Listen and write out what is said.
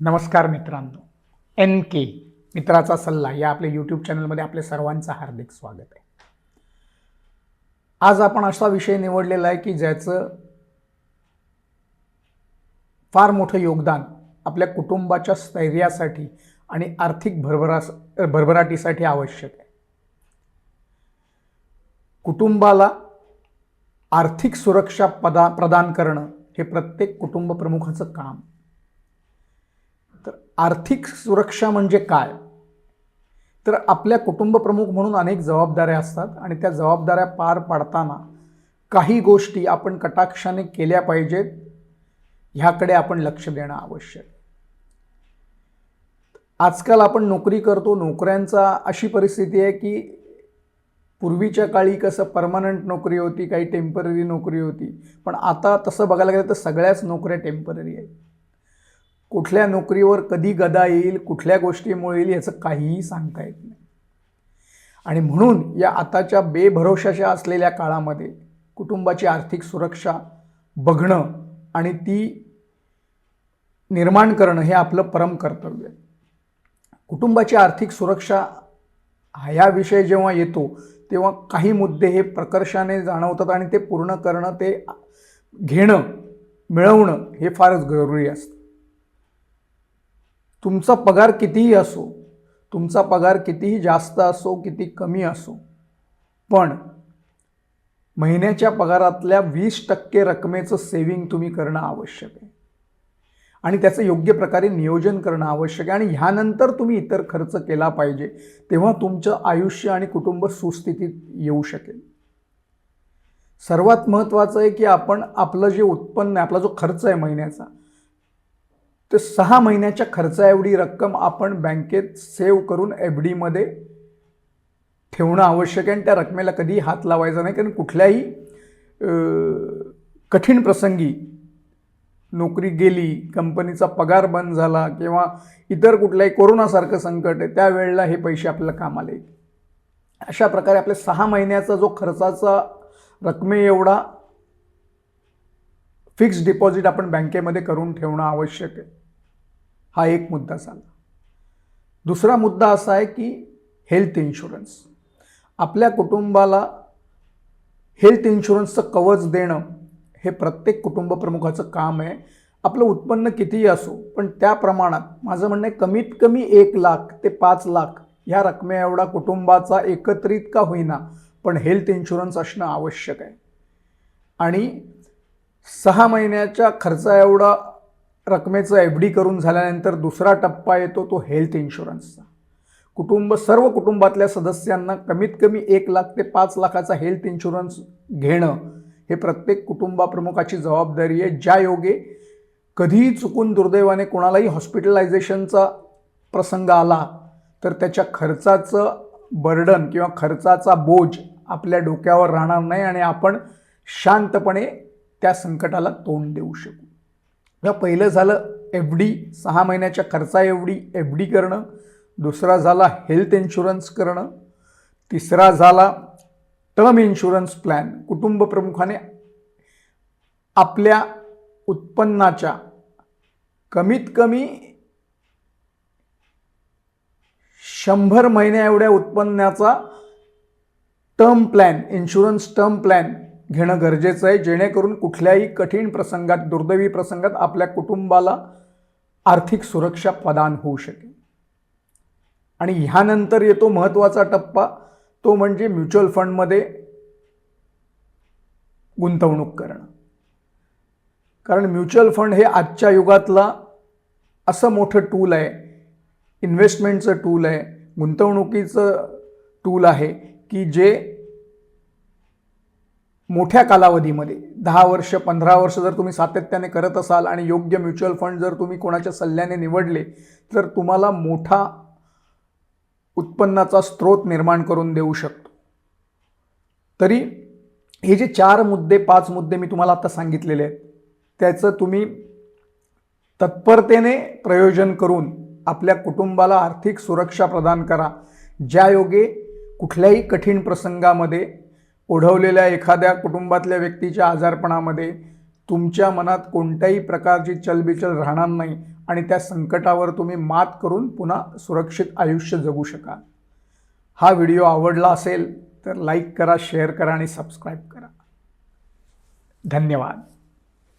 नमस्कार मित्रांनो. एन के मित्राचा सल्ला या आपल्या यूट्यूब चॅनलमध्ये आपल्या सर्वांचं हार्दिक स्वागत आहे. आज आपण असा विषय निवडलेला आहे की ज्याचं फार मोठं योगदान आपल्या कुटुंबाच्या स्थैर्यासाठी आणि आर्थिक भरभरा भरभराटीसाठी आवश्यक आहे. कुटुंबाला आर्थिक सुरक्षा पदा प्रदान करणं हे प्रत्येक कुटुंब प्रमुखाचं काम तर आर्थिक सुरक्षा म्हणजे काय? तर आपल्या कुटुंब प्रमुख म्हणून अनेक जबाबदाऱ्या असतात आणि त्या जबाबदाऱ्या पार पाडताना काही गोष्टी आपण कटाक्षाने केल्या पाहिजेत. ह्याकडे आपण लक्ष देणं आवश्यक. आजकाल आपण नोकरी करतो. नोकऱ्यांचा अशी परिस्थिती आहे की पूर्वीच्या काळी कसं परमनंट नोकरी होती काही टेंपररी नोकरी होती. पण आता तसं बघायला गेलं तर सगळ्याच नोकऱ्या टेंपररी आहेत. कुठल्या नोकरीवर कधी गदा येईल कुठल्या गोष्टीमुळे येईल याचं काहीही सांगता येत नाही. आणि म्हणून या आताच्या बेभरोशाच्या असलेल्या काळामध्ये कुटुंबाची आर्थिक सुरक्षा बघणं आणि ती निर्माण करणं हे आपलं परम कर्तव्य आहे. कुटुंबाची आर्थिक सुरक्षा हा या विषय जेव्हा येतो तेव्हा काही मुद्दे हे प्रकर्षाने जाणवतात आणि ते पूर्ण करणं ते घेणं मिळवणं हे फारच जरुरी असतं. तुमचा पगार कितीही असो तुमचा पगार कितीही जास्त असो किती कमी असो पण महिन्याच्या पगारातल्या वीस टक्के रकमेचं सेविंग तुम्ही करणं आवश्यक आहे. आणि त्याचं योग्य प्रकारे नियोजन करणं आवश्यक आहे. आणि ह्यानंतर तुम्ही इतर खर्च केला पाहिजे तेव्हा तुमचं आयुष्य आणि कुटुंब सुस्थितीत येऊ शकेल. सर्वात महत्त्वाचं आहे की आपण आपलं जे उत्पन्न आहे आपला जो खर्च आहे महिन्याचा तर सहा महिन्याच्या खर्चाएवढी रक्कम आपण बँकेत सेव्ह करून एफ डीमध्ये ठेवणं आवश्यक आहे आणि त्या रकमेला कधीही हात लावायचा नाही कारण कुठल्याही कठीण प्रसंगी नोकरी गेली कंपनीचा पगार बंद झाला किंवा इतर कुठल्याही कोरोनासारखं संकट आहे त्यावेळेला हे पैसे आपल्याला कामाला येईल अशा प्रकारे आपल्या सहा महिन्याचा जो खर्चाचा रकमे एवढा फिक्स डिपॉझिट आपण बँकेमध्ये करून ठेवणं आवश्यक आहे. हा एक मुद्दा झाला. दुसरा मुद्दा असा आहे की हेल्थ इन्शुरन्स आपल्या कुटुंबाला हेल्थ इन्शुरन्सचं कवच देणं हे प्रत्येक कुटुंब प्रमुखाचं काम आहे. आपलं उत्पन्न कितीही असो पण त्या प्रमाणात माझं म्हणणं आहे कमीत कमी एक लाख ते पाच लाख ह्या रकमे एवढा कुटुंबाचा एकत्रित का होईना पण हेल्थ इन्शुरन्स असणं आवश्यक आहे. आणि सहा महिन्याच्या खर्चा एवढा रकमेचं एफ डी करून झाल्यानंतर दुसरा टप्पा येतो तो हेल्थ इन्शुरन्सचा. कुटुंब सर्व कुटुंबातल्या सदस्यांना कमीत कमी एक लाख ते पाच लाखाचा हेल्थ इन्शुरन्स घेणं हे प्रत्येक कुटुंबाप्रमुखाची जबाबदारी आहे. ज्या योगे कधीही चुकून दुर्दैवाने कोणालाही हॉस्पिटलायझेशनचा प्रसंग आला तर त्याच्या खर्चाचं बर्डन किंवा खर्चाचा बोज आपल्या डोक्यावर राहणार नाही आणि आपण शांतपणे त्या संकटाला तोंड देऊ शकू. या पहिलं झालं एफ डी सहा महिन्याच्या खर्चा एवढी एफ डी करणं. दुसरा झाला हेल्थ इन्शुरन्स करणं. तिसरा झाला टर्म इन्शुरन्स प्लॅन. कुटुंब प्रमुखाने आपल्या उत्पन्नाच्या कमीत कमी शंभर महिन्या एवढ्या उत्पन्नाचा term plan insurance term plan घेणं गरजेचं आहे जेणेकरून कुठल्याही कठीण प्रसंगात दुर्दैवी प्रसंगात आपल्या कुटुंबाला आर्थिक सुरक्षा प्रदान होऊ शकेल. आणि ह्यानंतर येतो महत्त्वाचा टप्पा तो म्हणजे म्युच्युअल फंडमध्ये गुंतवणूक करणं. कारण म्युच्युअल फंड हे आजच्या युगातला असं मोठं टूल आहे इन्व्हेस्टमेंटचं टूल आहे गुंतवणुकीचं टूल आहे की जे मोठ्या कालावधीमध्ये दहा वर्ष पंधरा वर्ष जर तुम्ही सातत्याने करत असाल आणि योग्य म्युच्युअल फंड जर तुम्ही कोणाच्या सल्ल्याने निवडले तर तुम्हाला मोठा उत्पन्नाचा स्रोत निर्माण करून देऊ शकतो. तरी हे जे चार मुद्दे पाच मुद्दे मी तुम्हाला आता सांगितलेले आहेत त्याचं तुम्ही तत्परतेने प्रयोजन करून आपल्या कुटुंबाला आर्थिक सुरक्षा प्रदान करा. ज्यायोगे कुठल्याही कठीण प्रसंगामध्ये ओढवलेल्या एखाद्या कुटुंबातल्या व्यक्तीच्या आजारपणामध्ये तुमच्या मनात कोणत्याही प्रकारची चलबिचल राहणार नाही आणि त्या संकटावर तुम्ही मात करून पुन्हा सुरक्षित आयुष्य जगू शकाल. हा व्हिडिओ आवडला असेल तर लाईक करा शेअर करा आणि सबस्क्राईब करा. धन्यवाद.